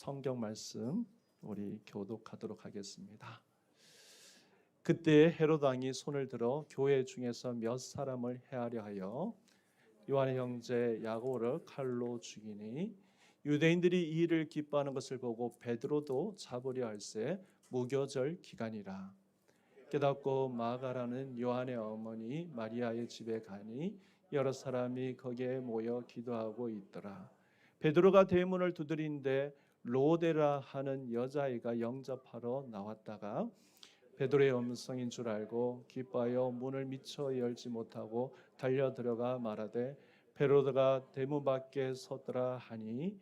성경 말씀 우리 교독하도록 하겠습니다. 그때 헤롯 왕이 손을 들어 교회 중에서 몇 사람을 해하려 하여 요한의 형제 야고보를 칼로 죽이니 유대인들이 이 일을 기뻐하는 것을 보고 베드로도 잡으려 할세 무교절 기간이라 깨닫고 마가라는 요한의 어머니 마리아의 집에 가니 여러 사람이 거기에 모여 기도하고 있더라 베드로가 대문을 두드린데 로데라 하는 여자아이가 영접하러 나왔다가 베드로의 음성인 줄 알고 기뻐하여 문을 미처 열지 못하고 달려 들어가 말하되 베로드가 대문 밖에 섰더라 하니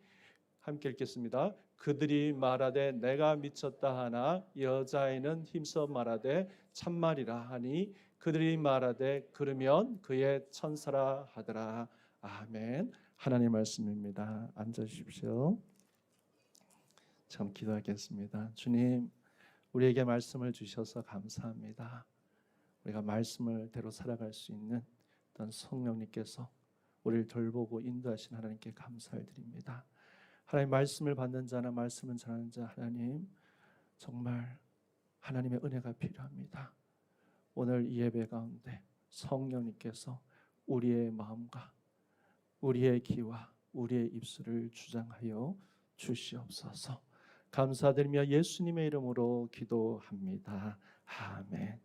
함께 읽겠습니다. 그들이 말하되 내가 미쳤다 하나 여자아이는 힘써 말하되 참말이라 하니 그들이 말하되 그러면 그의 천사라 하더라. 아멘. 하나님 말씀입니다. 앉아 주십시오. 참 기도하겠습니다. 주님, 우리에게 말씀을 주셔서 감사합니다. 우리가 말씀을 대로 살아갈 수 있는 어떤 성령님께서 우리를 돌보고 인도하신 하나님께 감사를 드립니다. 하나님 말씀을 받는 자나 말씀을 전하는 자 하나님 정말 하나님의 은혜가 필요합니다. 오늘 이 예배 가운데 성령님께서 우리의 마음과 우리의 귀와 우리의 입술을 주장하여 주시옵소서. 감사드리며 예수님의 이름으로 기도합니다. 아멘.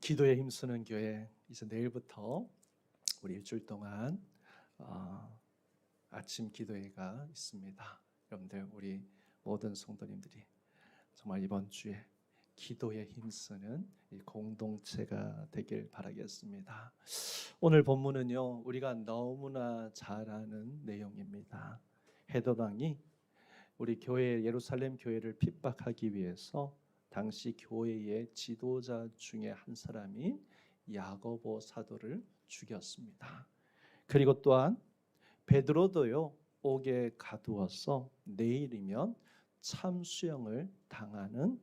기도에 힘쓰는 교회 이제 내일부터 우리 일주일 동안 어, 아침 기도회가 있습니다. 여러분들 우리 모든 성도님들이 정말 이번 주에 기도에 힘쓰는 이 공동체가 되길 바라겠습니다. 오늘 본문은요 우리가 너무나 잘 아는 내용입니다. 헤도당이 우리 교회 예루살렘 교회를 핍박하기 위해서 당시 교회의 지도자 중에 한 사람인 야고보 사도를 죽였습니다. 그리고 또한 베드로도요 옥에 가두어서 내일이면 참수형을 당하는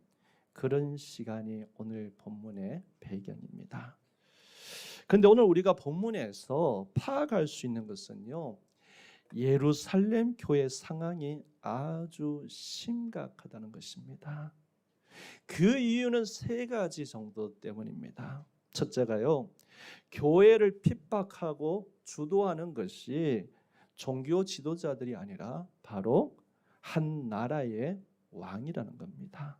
그런 시간이 오늘 본문의 배경입니다. 근데 오늘 우리가 본문에서 파악할 수 있는 것은요. 예루살렘 교회 상황이 아주 심각하다는 것입니다. 그 이유는 세 가지 정도 때문입니다. 첫째가요. 교회를 핍박하고 주도하는 것이 종교 지도자들이 아니라 바로 한 나라의 왕이라는 겁니다.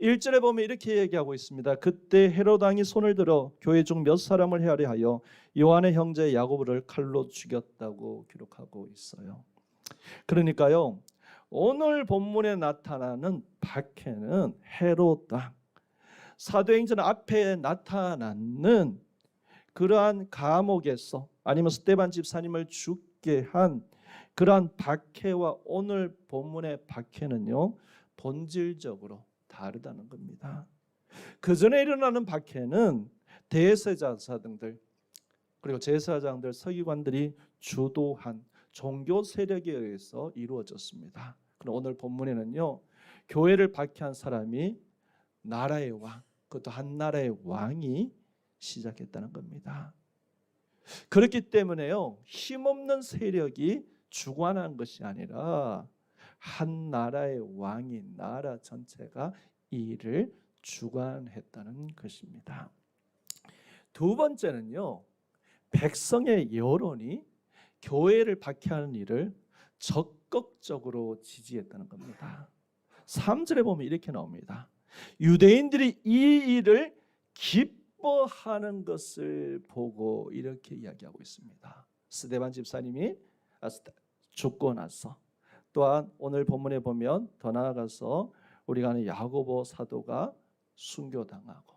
1절에 보면 이렇게 얘기하고 있습니다. 그때 헤롯 왕이 손을 들어 교회 중 몇 사람을 헤아려 하여 요한의 형제 야고보를 칼로 죽였다고 기록하고 있어요. 그러니까요. 오늘 본문에 나타나는 박해는 왕 사도행전 앞에 나타나는 그러한 감옥에서 아니면 스테반 집사님을 죽게 한 그러한 박해와 오늘 본문의 박해는요 본질적으로 다르다는 겁니다. 그 전에 일어나는 박해는 대세자사 등들 그리고 제사장들 서기관들이 주도한 종교 세력에 의해서 이루어졌습니다. 그럼 오늘 본문에는요 교회를 박해한 사람이 나라의 왕, 그것도 한 나라의 왕이 시작했다는 겁니다. 그렇기 때문에요 힘없는 세력이 주관한 것이 아니라 한 나라의 왕이 나라 전체가 이 일을 주관했다는 것입니다. 두 번째는요. 백성의 여론이 교회를 박해하는 일을 적극적으로 지지했다는 겁니다. 3절에 보면 이렇게 나옵니다. 유대인들이 이 일을 기뻐하는 것을 보고 이렇게 이야기하고 있습니다. 스데반 집사님이 아, 죽고 나서 또한 오늘 본문에 보면 더 나아가서 우리가 아는 야고보 사도가 순교당하고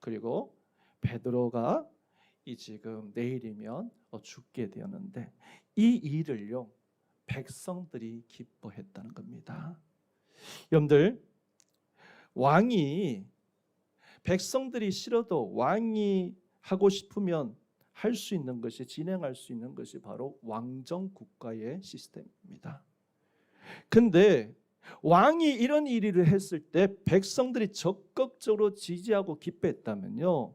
그리고 베드로가 이 지금 내일이면 어, 죽게 되었는데 이 일을요 백성들이 기뻐했다는 겁니다. 여러분들 왕이 백성들이 싫어도 왕이 하고 싶으면 할 수 있는 것이 진행할 수 있는 것이 바로 왕정 국가의 시스템입니다. 근데 왕이 이런 일을 했을 때 백성들이 적극적으로 지지하고 기뻐했다면요.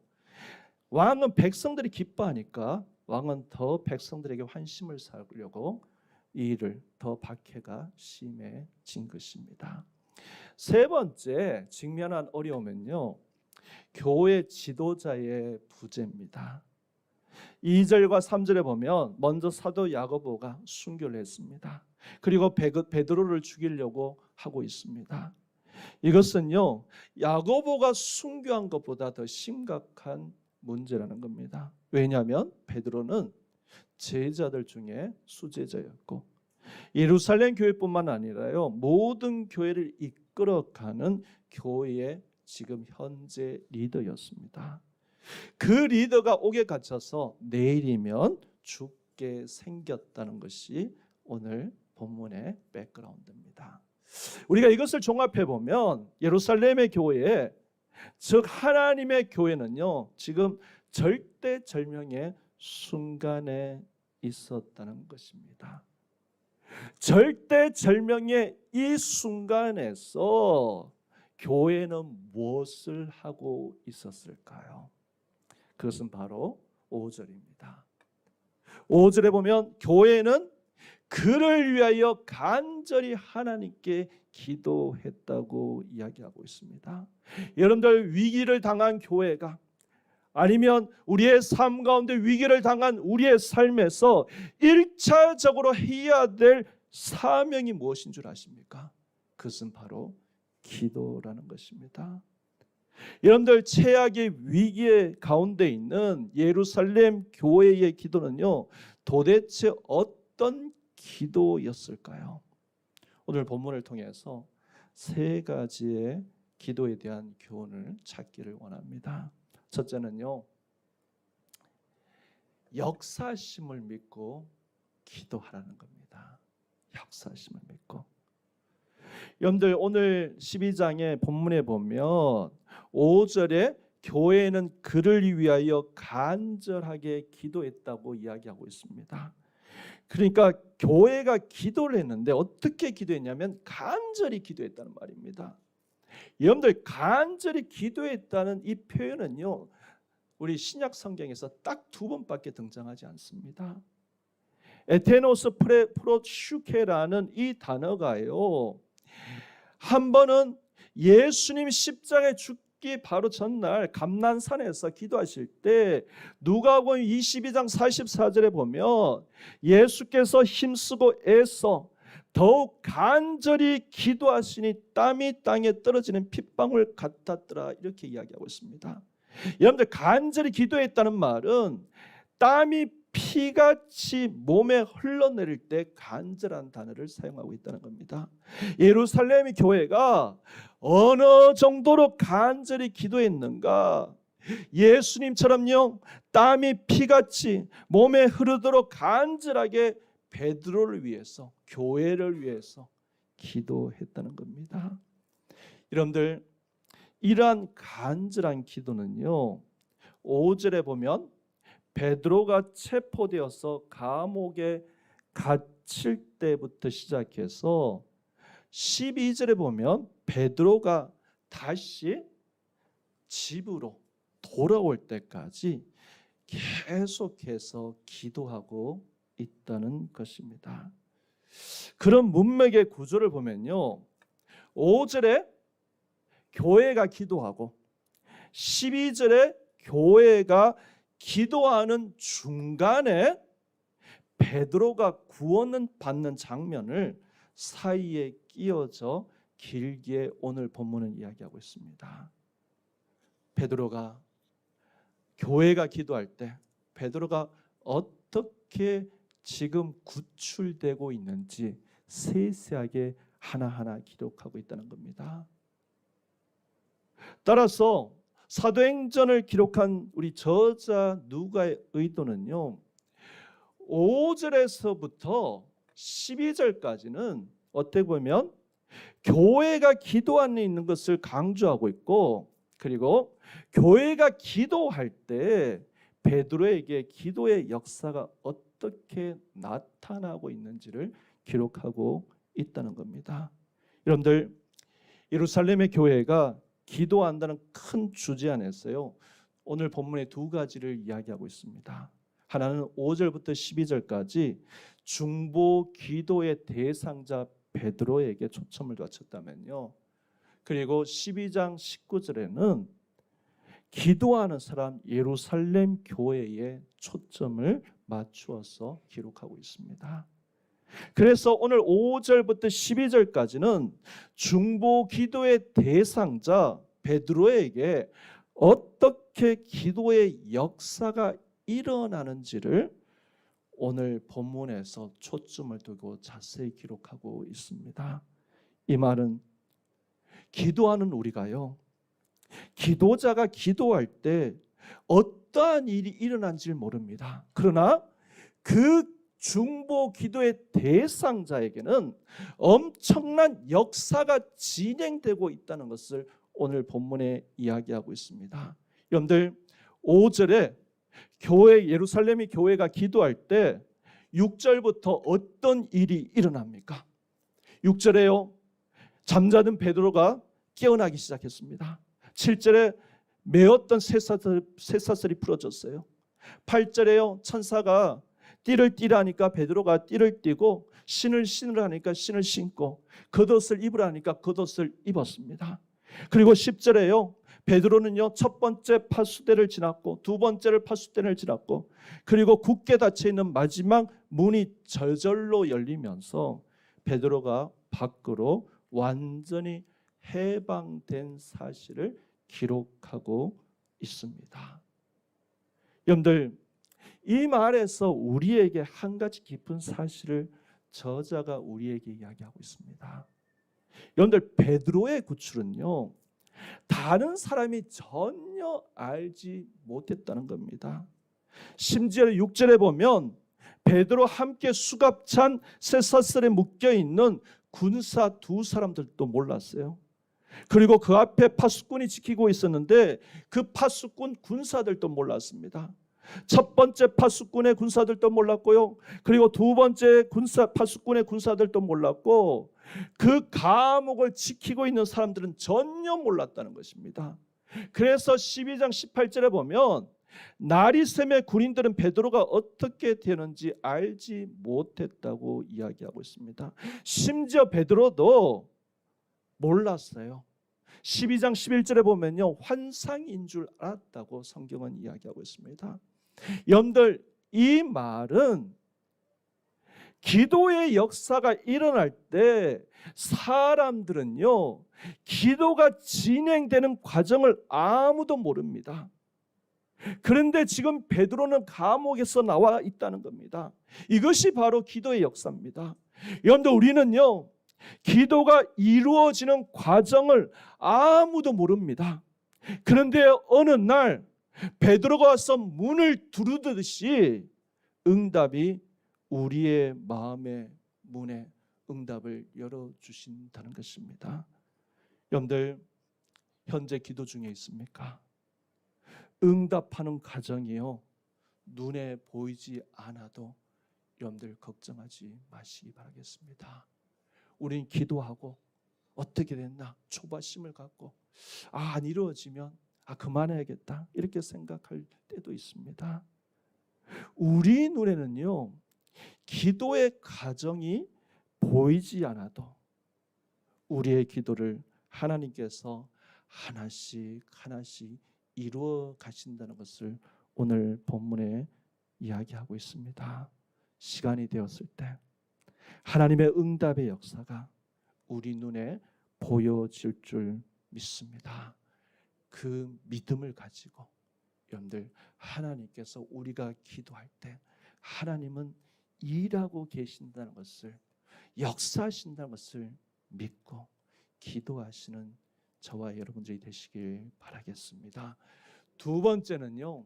왕은 백성들이 기뻐하니까 왕은 더 백성들에게 환심을 사려고 이 일을 더 박해가 심해진 것입니다. 세 번째 직면한 어려움은요. 교회 지도자의 부재입니다. 2절과 3절에 보면 먼저 사도 야고보가 순교를 했습니다. 그리고 베- 베드로를 죽이려고 하고 있습니다. 이것은요. 야고보가 순교한 것보다 더 심각한 문제라는 겁니다. 왜냐하면 베드로는 제자들 중에 수제자였고 예루살렘 교회뿐만 아니라요. 모든 교회를 이끌어가는 교회의 지금 현재 리더였습니다. 그 리더가 옥에 갇혀서 내일이면 죽게 생겼다는 것이 오늘 본문의 백그라운드입니다. 우리가 이것을 종합해 보면 예루살렘의 교회, 즉 하나님의 교회는요 지금 절대절명의 순간에 있었다는 것입니다. 절대절명의 이 순간에서 교회는 무엇을 하고 있었을까요? 그것은 바로 5절입니다. 5절에 보면 교회는 그를 위하여 간절히 하나님께 기도했다고 이야기하고 있습니다. 여러분들 위기를 당한 교회가 아니면 우리의 삶 가운데 위기를 당한 우리의 삶에서 일차적으로 해야 될 사명이 무엇인 줄 아십니까? 그것은 바로 기도라는 것입니다. 여러분들 최악의 위기의 가운데 있는 예루살렘 교회의 기도는요 도대체 어떤 기도였을까요? 오늘 본문을 통해서 세 가지의 기도에 대한 교훈을 찾기를 원합니다. 첫째는요 역사심을 믿고 기도하라는 겁니다. 역사심을 믿고 여러분들 오늘 12장의 본문에 보면 5절에 교회는 그를 위하여 간절하게 기도했다고 이야기하고 있습니다. 그러니까 교회가 기도를 했는데 어떻게 기도했냐면 간절히 기도했다는 말입니다. 여러분들 간절히 기도했다는 이 표현은요. 우리 신약 성경에서 딱 두 번밖에 등장하지 않습니다. 에테노스 프로슈케라는 이 단어가요. 한 번은 예수님 십자가에 죽 기 바로 전날 감난산에서 기도하실 때 누가복음 22장 44절에 보면 예수께서 힘쓰고 애써 더욱 간절히 기도하시니 땀이 땅에 떨어지는 핏방울 같았더라 이렇게 이야기하고 있습니다. 여러분들 간절히 기도했다는 말은 땀이 피같이 몸에 흘러내릴 때 간절한 단어를 사용하고 있다는 겁니다. 예루살렘의 교회가 어느 정도로 간절히 기도했는가? 예수님처럼요 땀이 피같이 몸에 흐르도록 간절하게 베드로를 위해서 교회를 위해서 기도했다는 겁니다. 여러분들 이러한 간절한 기도는요 5절에 보면 베드로가 체포되어서 감옥에 갇힐 때부터 시작해서 12절에 보면 베드로가 다시 집으로 돌아올 때까지 계속해서 기도하고 있다는 것입니다. 그런 문맥의 구조를 보면요. 5절에 교회가 기도하고 12절에 교회가 기도하는 중간에 베드로가 구원을 받는 장면을 사이에 끼어져 길게 오늘 본문은 이야기하고 있습니다. 베드로가 교회가 기도할 때 베드로가 어떻게 지금 구출되고 있는지 세세하게 하나하나 기록하고 있다는 겁니다. 따라서 사도행전을 기록한 우리 저자 누가의 의도는요. 5절에서부터 12절까지는 어떻게 보면 교회가 기도 안에 있는 것을 강조하고 있고 그리고 교회가 기도할 때 베드로에게 기도의 역사가 어떻게 나타나고 있는지를 기록하고 있다는 겁니다. 여러분들 예루살렘의 교회가 기도한다는 큰 주제 안에서요. 오늘 본문의 두 가지를 이야기하고 있습니다. 하나는 5절부터 12절까지 중보 기도의 대상자 베드로에게 초점을 맞췄다면요. 그리고 12장 19절에는 기도하는 사람 예루살렘 교회에 초점을 맞추어서 기록하고 있습니다. 그래서 오늘 5절부터 12절까지는 중보 기도의 대상자 베드로에게 어떻게 기도의 역사가 일어나는지를 오늘 본문에서 초점을 두고 자세히 기록하고 있습니다. 이 말은 기도하는 우리가요. 기도자가 기도할 때 어떠한 일이 일어난지 모릅니다. 그러나 그 중보 기도의 대상자에게는 엄청난 역사가 진행되고 있다는 것을 오늘 본문에 이야기하고 있습니다. 여러분들 5절에 교회 예루살렘이 교회가 기도할 때 6절부터 어떤 일이 일어납니까? 6절에요. 잠자는 베드로가 깨어나기 시작했습니다. 7절에 메었던 쇠사슬, 쇠사슬이 풀어졌어요. 8절에요. 천사가 띠를 띠라니까 베드로가 띠를 띠고 신을 신으라니까 신을 신고 겉옷을 입으라니까 겉옷을 입었습니다. 그리고 10절에요. 베드로는요 첫 번째 파수대를 지났고 두 번째를 파수대를 지났고 그리고 굳게 닫혀 있는 마지막 문이 저절로 열리면서 베드로가 밖으로 완전히 해방된 사실을 기록하고 있습니다. 여러분들 이 말에서 우리에게 한 가지 깊은 사실을 저자가 우리에게 이야기하고 있습니다. 여러분들 베드로의 구출은요 다른 사람이 전혀 알지 못했다는 겁니다. 심지어 6절에 보면 베드로 함께 수갑찬 쇠사슬에 묶여 있는 군사 두 사람들도 몰랐어요. 그리고 그 앞에 파수꾼이 지키고 있었는데 그 파수꾼 군사들도 몰랐습니다. 첫 번째 파수꾼의 군사들도 몰랐고요. 그리고 두 번째 군사 파수꾼의 군사들도 몰랐고 그 감옥을 지키고 있는 사람들은 전혀 몰랐다는 것입니다. 그래서 12장 18절에 보면 나리샘의 군인들은 베드로가 어떻게 되는지 알지 못했다고 이야기하고 있습니다. 심지어 베드로도 몰랐어요. 12장 11절에 보면요. 환상인 줄 알았다고 성경은 이야기하고 있습니다. 여러분들 이 말은 기도의 역사가 일어날 때 사람들은요. 기도가 진행되는 과정을 아무도 모릅니다. 그런데 지금 베드로는 감옥에서 나와 있다는 겁니다. 이것이 바로 기도의 역사입니다. 여러분들 우리는요. 기도가 이루어지는 과정을 아무도 모릅니다. 그런데 어느 날 베드로가 와서 문을 두르듯이 응답이 우리의 마음의 문에 응답을 열어 주신다는 것입니다. 여러분들 현재 기도 중에 있습니까? 응답하는 과정이요 눈에 보이지 않아도 여러분들 걱정하지 마시기 바라겠습니다. 우린 기도하고 어떻게 됐나 초바심을 갖고 아, 안 이루어지면 아 그만해야겠다 이렇게 생각할 때도 있습니다. 우리 눈에는요 기도의 과정이 보이지 않아도 우리의 기도를 하나님께서 하나씩 하나씩 이루어 가신다는 것을 오늘 본문에 이야기하고 있습니다. 시간이 되었을 때 하나님의 응답의 역사가 우리 눈에 보여질 줄 믿습니다. 그 믿음을 가지고 여러분들 하나님께서 우리가 기도할 때 하나님은 일하고 계신다는 것을 역사하신다는 것을 믿고 기도하시는 저와 여러분들이 되시길 바라겠습니다. 두 번째는요.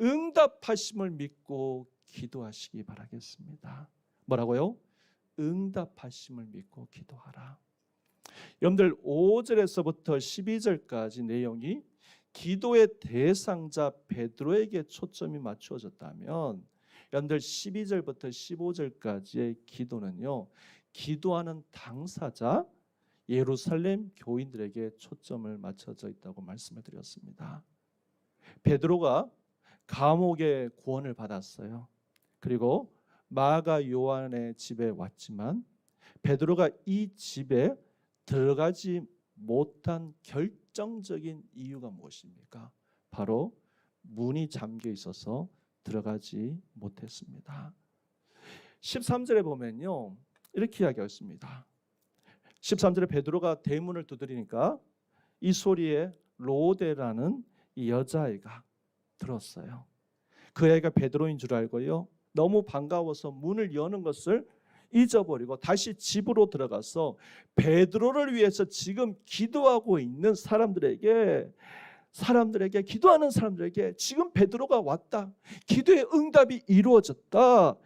응답하심을 믿고 기도하시기 바라겠습니다. 뭐라고요? 응답하심을 믿고 기도하라. 여러분들 5절에서부터 12절까지 내용이 기도의 대상자 베드로에게 초점이 맞추어졌다면 여러분들 12절부터 15절까지의 기도는요. 기도하는 당사자 예루살렘 교인들에게 초점을 맞춰져 있다고 말씀을 드렸습니다. 베드로가 감옥의 구원을 받았어요. 그리고 마가 요한의 집에 왔지만 베드로가 이 집에 들어가지 못한 결정적인 이유가 무엇입니까? 바로 문이 잠겨 있어서 들어가지 못했습니다. 13절에 보면요. 이렇게 이야기했습니다. 13절에 베드로가 대문을 두드리니까 이 소리에 로데라는 이 여자아이가 들었어요. 그 아이가 베드로인 줄 알고요. 너무 반가워서 문을 여는 것을 잊어버리고 다시 집으로 들어가서 베드로를 위해서 지금 기도하고 있는 사람들에게 사람들에게 기도하는 사람들에게 지금 베드로가 왔다. 기도의 응답이 이루어졌다.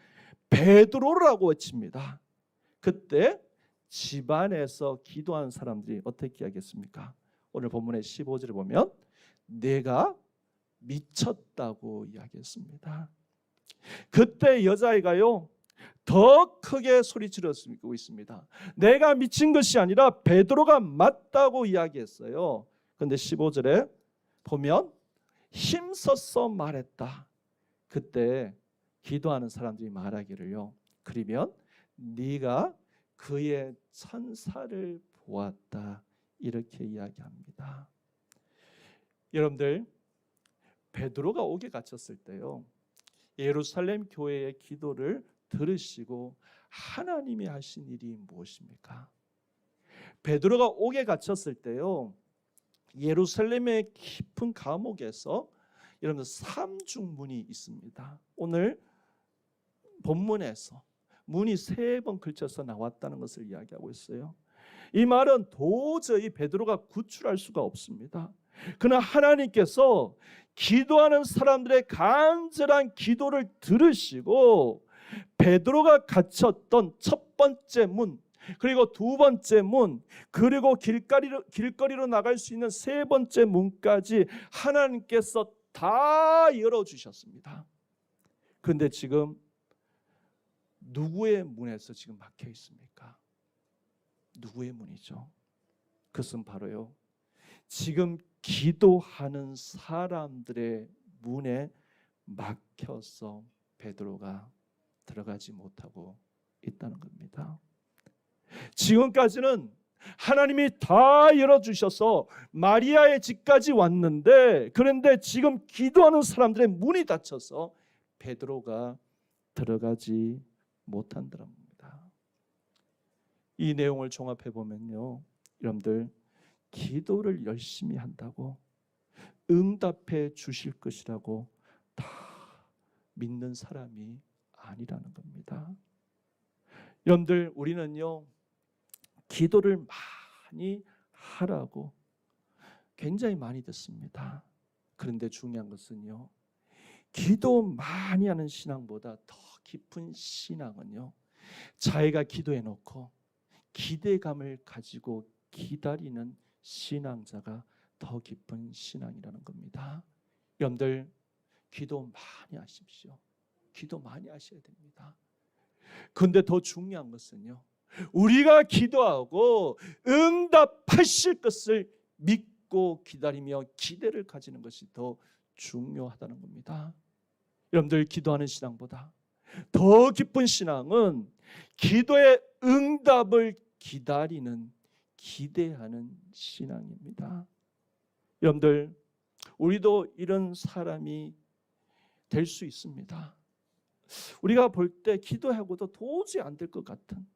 베드로라고 외칩니다. 그때 집안에서 기도하는 사람들이 어떻게 하겠습니까? 오늘 본문의 15절에 보면 내가 미쳤다고 이야기했습니다. 그때 여자아이가요 더 크게 소리치렀고 있습니다. 내가 미친 것이 아니라 베드로가 맞다고 이야기했어요. 근데 15절에 보면 힘써서 말했다. 그때 기도하는 사람들이 말하기를요. 그러면 네가 그의 천사를 보았다. 이렇게 이야기합니다. 여러분들 베드로가 옥에 갇혔을 때요. 예루살렘 교회의 기도를 들으시고 하나님이 하신 일이 무엇입니까? 베드로가 옥에 갇혔을 때요. 예루살렘의 깊은 감옥에서 여러분 삼중문이 있습니다. 오늘 본문에서 문이 세 번 걸쳐서 나왔다는 것을 이야기하고 있어요. 이 말은 도저히 베드로가 구출할 수가 없습니다. 그러나 하나님께서 기도하는 사람들의 간절한 기도를 들으시고 베드로가 갇혔던 첫 번째 문 그리고 두 번째 문 그리고 길거리로 길거리로 나갈 수 있는 세 번째 문까지 하나님께서 다 열어 주셨습니다. 그런데 지금 누구의 문에서 지금 막혀 있습니까? 누구의 문이죠? 그것은 바로요. 지금 기도하는 사람들의 문에 막혀서 베드로가 들어가지 못하고 있다는 겁니다. 지금까지는 하나님이 다 열어주셔서 마리아의 집까지 왔는데 그런데 지금 기도하는 사람들의 문이 닫혀서 베드로가 들어가지 못한다는 겁니다. 이 내용을 종합해 보면요, 여러분들 기도를 열심히 한다고 응답해 주실 것이라고 다 믿는 사람이 아니라는 겁니다. 여러분들 우리는요 기도를 많이 하라고 굉장히 많이 듣습니다. 그런데 중요한 것은요 기도 많이 하는 신앙보다 더 깊은 신앙은요 자기가 기도해 놓고 기대감을 가지고 기다리는 신앙자가 더 깊은 신앙이라는 겁니다. 여러분들 기도 많이 하십시오. 기도 많이 하셔야 됩니다. 근데 더 중요한 것은요. 우리가 기도하고 응답하실 것을 믿고 기다리며 기대를 가지는 것이 더 중요하다는 겁니다. 여러분들 기도하는 신앙보다 더 깊은 신앙은 기도의 응답을 기다리는 기대하는 신앙입니다. 여러분들 우리도 이런 사람이 될 수 있습니다. 우리가 볼 때 기도하고도 도저히 안 될 것 같은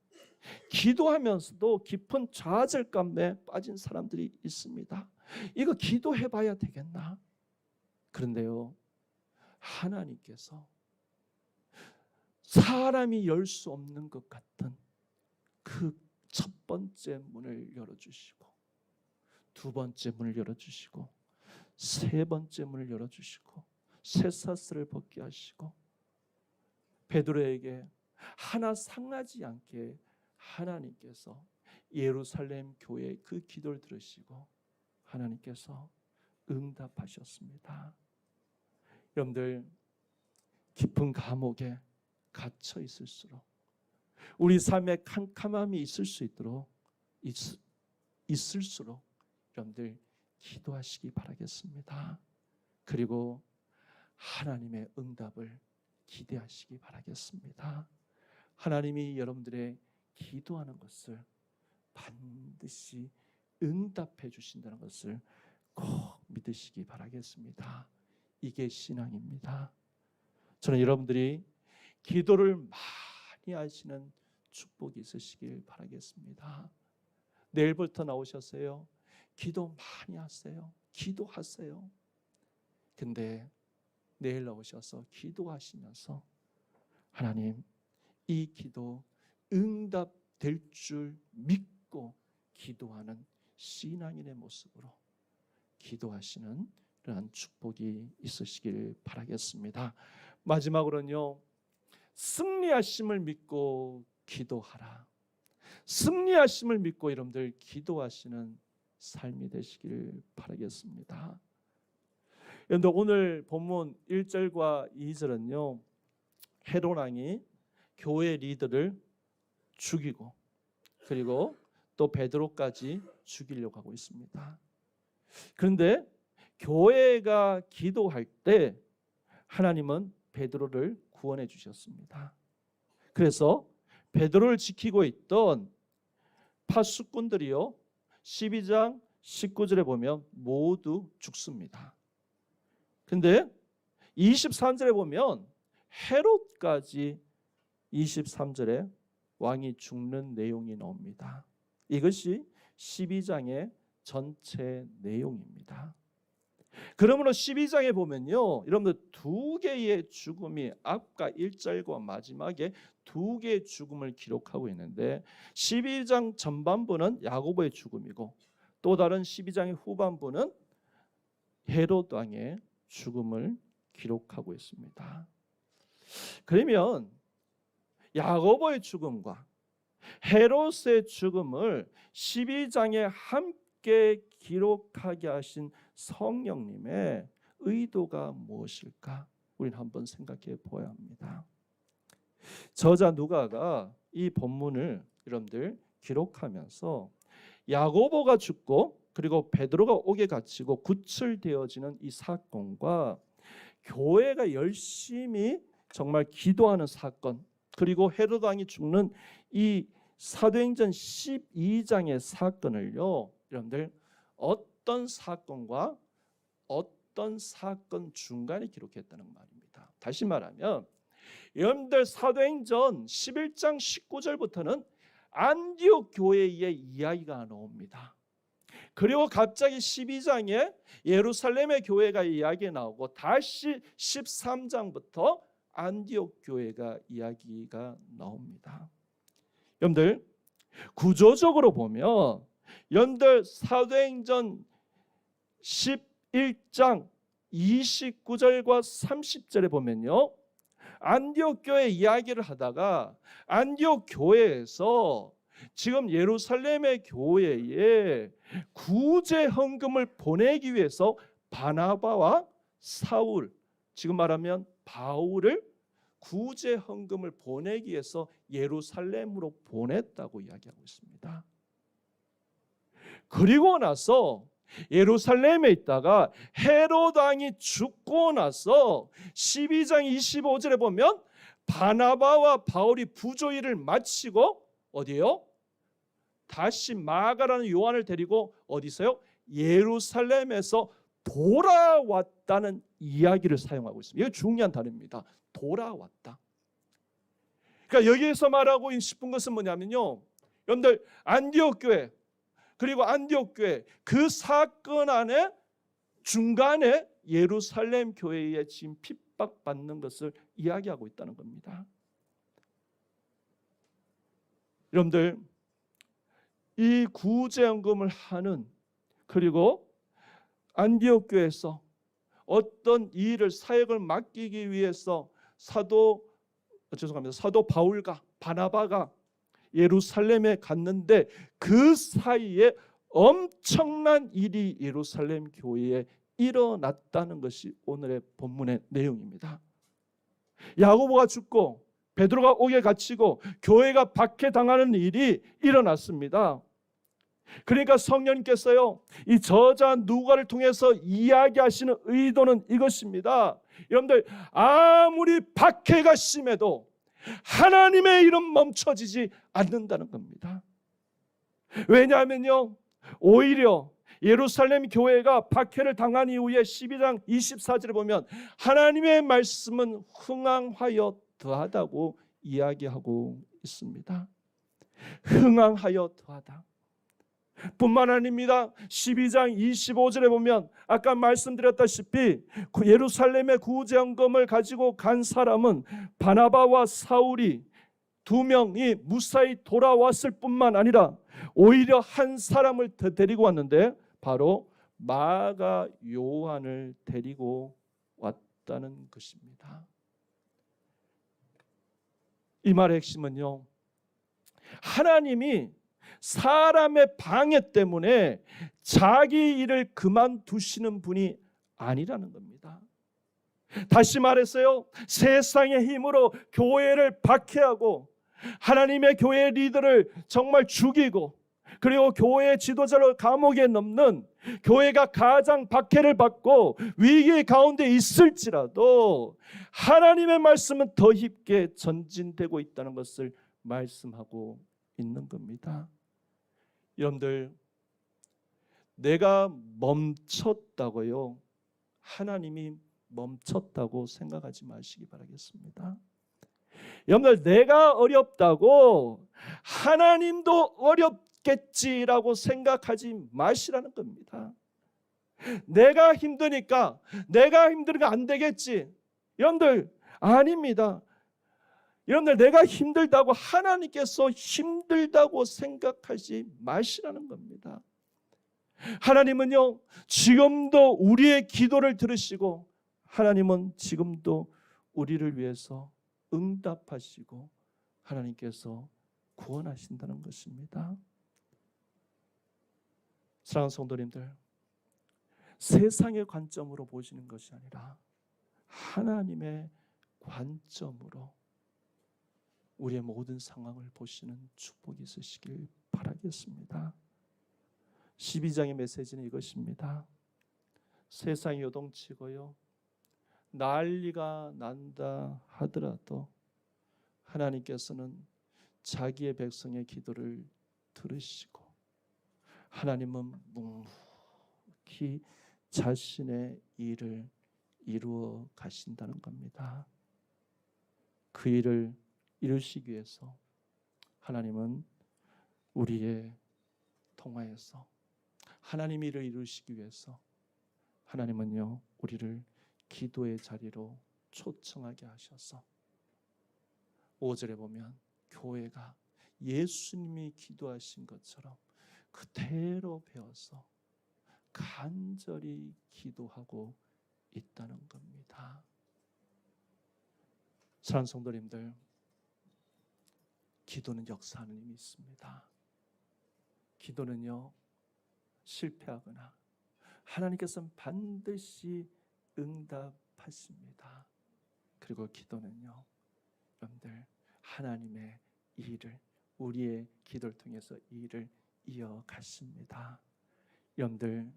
기도하면서도 깊은 좌절감에 빠진 사람들이 있습니다. 이거 기도해 봐야 되겠나? 그런데요. 하나님께서 사람이 열 수 없는 것 같은 그 첫 번째 문을 열어 주시고 두 번째 문을 열어 주시고 세 번째 문을 열어 주시고 쇠사슬을 벗게 하시고 베드로에게 하나 상하지 않게 하나님께서 예루살렘 교회 그 기도를 들으시고 하나님께서 응답하셨습니다. 여러분들 깊은 감옥에 갇혀 있을수록 우리 삶에 캄캄함이 있을 수 있도록 있, 있을수록 여러분들 기도하시기 바라겠습니다. 그리고 하나님의 응답을 기대하시기 바라겠습니다. 하나님이 여러분들의 기도하는 것을 반드시 응답해 주신다는 것을 꼭 믿으시기 바라겠습니다. 이게 신앙입니다. 저는 여러분들이 기도를 많이 하시는 축복이 있으시길 바라겠습니다. 내일부터 나오셨어요. 기도 많이 하세요. 기도하세요. 근데 내일 나오셔서 기도하시면서 하나님 이 기도 응답될 줄 믿고 기도하는 신앙인의 모습으로 기도하시는 그러한 축복이 있으시길 바라겠습니다. 마지막으로는요. 승리하심을 믿고 기도하라. 승리하심을 믿고 여러분들 기도하시는 삶이 되시길 바라겠습니다. 여러분들 오늘 본문 1절과 2절은요. 헤롯 왕이 교회 리더를 죽이고 그리고 또 베드로까지 죽이려고 하고 있습니다. 그런데 교회가 기도할 때 하나님은 베드로를 구원해 주셨습니다. 그래서 베드로를 지키고 있던 파수꾼들이요. 12장 19절에 보면 모두 죽습니다. 근데 23절에 보면 헤롯까지 23절에 왕이 죽는 내용이 나옵니다. 이것이 12장의 전체 내용입니다. 그러므로 12장에 보면요. 여러분들 두 개의 죽음이 앞과 1절과 마지막에 두 개의 죽음을 기록하고 있는데 12장 전반부는 야고보의 죽음이고 또 다른 12장의 후반부는 헤롯 왕의 죽음을 기록하고 있습니다. 그러면 야고보의 죽음과 헤롯의 죽음을 12장에 함께 기록하게 하신 성령님의 의도가 무엇일까? 우리는 한번 생각해 보아야 합니다. 저자 누가가 이 본문을 여러분들 기록하면서 야고보가 죽고 그리고 베드로가 옥에 갇히고 구출되어지는 이 사건과 교회가 열심히 정말 기도하는 사건 그리고 헤롯 왕이 죽는 이 사도행전 12장의 사건을요. 여러분들 어떤 사건과 어떤 사건 중간에 기록했다는 말입니다. 다시 말하면 여러분들 사도행전 11장 19절부터는 안디옥 교회의 이야기가 나옵니다. 그리고 갑자기 12장에 예루살렘의 교회가 이야기 나오고 다시 13장부터 안디옥 교회가 이야기가 나옵니다. 여러분들 구조적으로 보면 연들 사도행전 11장 29절과 30절에 보면요. 안디옥 교회 이야기를 하다가 안디옥 교회에서 지금 예루살렘의 교회에 구제 헌금을 보내기 위해서 바나바와 사울 지금 말하면 바울을 구제 헌금을 보내기 위해서 예루살렘으로 보냈다고 이야기하고 있습니다. 그리고 나서 예루살렘에 있다가 헤롯 왕이 죽고 나서 12장 25절에 보면 바나바와 바울이 부조일을 마치고 어디요? 다시 마가라는 요한을 데리고 어디서요? 예루살렘에서 돌아왔다는 이야기를 사용하고 있습니다. 이거 중요한 단어입니다. 돌아왔다. 그러니까 여기에서 말하고 싶은 것은 뭐냐면요. 여러분들 안디옥 교회 그리고 안디옥 교회 그 사건 안에 중간에 예루살렘 교회에 지금 핍박받는 것을 이야기하고 있다는 겁니다. 여러분들 이 구제연금을 하는 그리고 안디옥 교회에서 어떤 일을 사역을 맡기기 위해서 사도 어, 죄송합니다. 사도 바울과 바나바가 예루살렘에 갔는데 그 사이에 엄청난 일이 예루살렘 교회에 일어났다는 것이 오늘의 본문의 내용입니다. 야고보가 죽고 베드로가 옥에 갇히고 교회가 박해당하는 일이 일어났습니다. 그러니까 성령님께서요, 이 저자 누가를 통해서 이야기하시는 의도는 이것입니다. 여러분들, 아무리 박해가 심해도 하나님의 이름 멈춰지지 않는다는 겁니다. 왜냐하면요, 오히려 예루살렘 교회가 박해를 당한 이후에 12장 24절에 보면 하나님의 말씀은 흥황하여 더하다고 이야기하고 있습니다. 흥황하여 더하다. 뿐만 아닙니다. 12장 25절에 보면 아까 말씀드렸다시피 그 예루살렘의 구제연금을 가지고 간 사람은 바나바와 사울이 두 명이 무사히 돌아왔을 뿐만 아니라 오히려 한 사람을 더 데리고 왔는데 바로 마가 요한을 데리고 왔다는 것입니다. 이 말의 핵심은요. 하나님이 사람의 방해 때문에 자기 일을 그만두시는 분이 아니라는 겁니다. 다시 말했어요. 세상의 힘으로 교회를 박해하고 하나님의 교회 리더를 정말 죽이고 그리고 교회 지도자를 감옥에 넘는 교회가 가장 박해를 받고 위기 가운데 있을지라도 하나님의 말씀은 더 깊게 전진되고 있다는 것을 말씀하고 있는 겁니다. 여러분들 내가 멈췄다고요. 하나님이 멈췄다고 생각하지 마시기 바라겠습니다. 여러분들 내가 어렵다고 하나님도 어렵겠지라고 생각하지 마시라는 겁니다. 내가 힘드니까 내가 힘들면 안 되겠지. 여러분들 아닙니다. 여러분들 내가 힘들다고 하나님께서 힘들다고 생각하지 마시라는 겁니다. 하나님은요 지금도 우리의 기도를 들으시고 하나님은 지금도 우리를 위해서 응답하시고 하나님께서 구원하신다는 것입니다. 사랑하는 성도님들, 세상의 관점으로 보시는 것이 아니라 하나님의 관점으로 우리의 모든 상황을 보시는 축복이 있으시길 바라겠습니다. 12장의 메시지는 이것입니다. 세상이 요동치고요. 난리가 난다 하더라도 하나님께서는 자기의 백성의 기도를 들으시고 하나님은 묵묵히 자신의 일을 이루어 가신다는 겁니다. 그 일을 이루시기 위해서 하나님은 우리의 통하여서 하나님 일을 이루시기 위해서 하나님은요 우리를 기도의 자리로 초청하게 하셔서 5절에 보면 교회가 예수님이 기도하신 것처럼 그대로 배워서 간절히 기도하고 있다는 겁니다. 사랑하는 성도님들 기도는 역사하는 힘이 있습니다. 기도는요 실패하거나 하나님께서는 반드시 응답하십니다. 그리고 기도는요 여러분들 하나님의 일을 우리의 기도를 통해서 일을 이어가십니다. 여러분들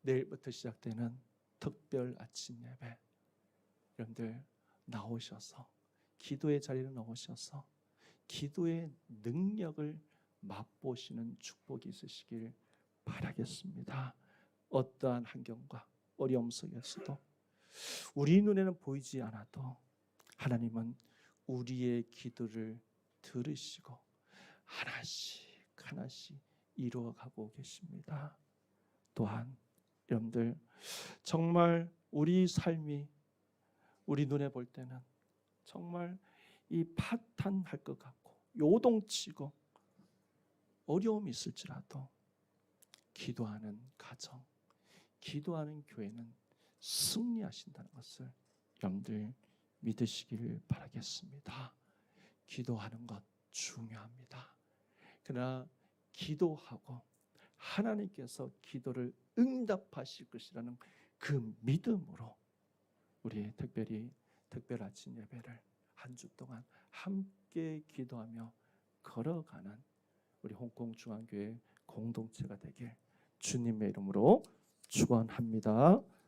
내일부터 시작되는 특별 아침 예배 여러분들 나오셔서 기도의 자리로 나오셔서 기도의 능력을 맛보시는 축복이 있으시길 바라겠습니다. 어떠한 환경과 어려움 속에서도 우리 눈에는 보이지 않아도 하나님은 우리의 기도를 들으시고 하나씩 하나씩 이루어가고 계십니다. 또한 여러분들 정말 우리 삶이 우리 눈에 볼 때는 정말 이 파탄할 것 같고 요동치고 어려움이 있을지라도 기도하는 가정, 기도하는 교회는 승리하신다는 것을 여러분들 믿으시길 바라겠습니다. 기도하는 것 중요합니다. 그러나 기도하고 하나님께서 기도를 응답하실 것이라는 그 믿음으로 우리 특별히 특별 아침 예배를 한 주 동안 함께 기도하며 걸어가는 우리 홍콩 중앙교회 공동체가 되길 주님의 이름으로 축원합니다.